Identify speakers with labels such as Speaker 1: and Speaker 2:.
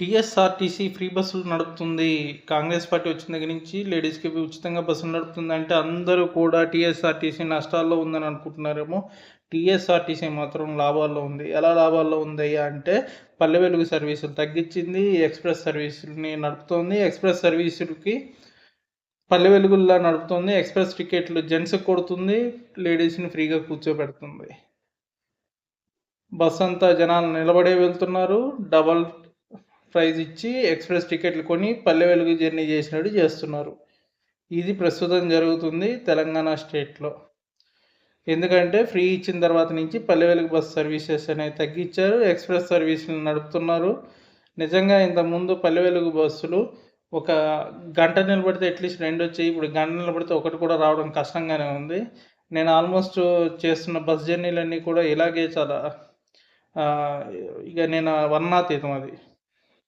Speaker 1: TSRTC free బస్సులు నడుపుతుంది. Congress party వచ్చిన దగ్గర నుంచి లేడీస్కి ఉచితంగా బస్సులు నడుపుతుంది అంటే అందరూ కూడా టీఎస్ఆర్టీసీ నష్టాల్లో ఉందని అనుకుంటున్నారేమో. టీఎస్ఆర్టీసీ మాత్రం లాభాల్లో ఉంది. ఎలా లాభాల్లో ఉందయ్యా అంటే పల్లె వెలుగు సర్వీసులు తగ్గించింది. ఎక్స్ప్రెస్ సర్వీసుల్ని నడుపుతోంది. ఎక్స్ప్రెస్ సర్వీసులకి పల్లె వెలుగుల్లా నడుపుతుంది. ఎక్స్ప్రెస్ టికెట్లు జెంట్స్కి కొడుతుంది. లేడీస్ని ఫ్రీగా కూర్చోబెడుతుంది. బస్ అంతా జనాలు నిలబడే వెళ్తున్నారు. డబల్ ప్రైజ్ ఇచ్చి ఎక్స్ప్రెస్ టికెట్లు కొని పల్లె వెలుగు జర్నీ చేసినట్టు చేస్తున్నారు. ఇది ప్రస్తుతం జరుగుతుంది తెలంగాణ స్టేట్లో. ఎందుకంటే ఫ్రీ ఇచ్చిన తర్వాత నుంచి పల్లె వెలుగు బస్ సర్వీసెస్ అనేవి తగ్గించారు ఎక్స్ప్రెస్ సర్వీసులు నడుపుతున్నారు. నిజంగా ఇంతకుముందు పల్లె వెలుగు బస్సులు ఒక గంట నిలబడితే అట్లీస్ట్ రెండు వచ్చాయి ఇప్పుడు గంట నిలబడితే ఒకటి కూడా రావడం కష్టంగానే ఉంది. నేను ఆల్మోస్ట్ చేస్తున్న బస్ జర్నీలన్నీ కూడా ఇలాగే చాలా ఇక నేను వర్ణాతీతం అది.